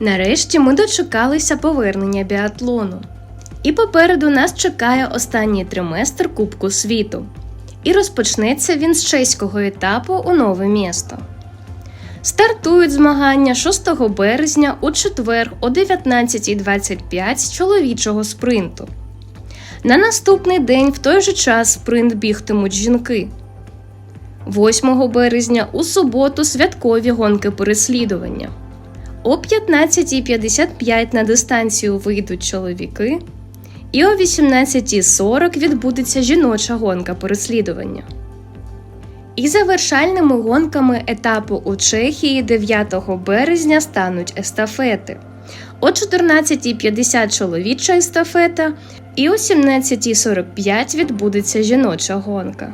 Нарешті ми дочекалися повернення біатлону. І попереду нас чекає останній триместр Кубку світу. І розпочнеться він з чеського етапу у нове місто. Стартують змагання 6 березня у четвер о 19.25 з чоловічого спринту. На наступний день в той же час спринт бігтимуть жінки. 8 березня у суботу святкові гонки переслідування. О 15.55 на дистанцію вийдуть чоловіки, і о 18.40 відбудеться жіноча гонка переслідування. І завершальними гонками етапу у Чехії 9 березня стануть естафети. О 14.50 чоловіча естафета і о 17.45 відбудеться жіноча гонка.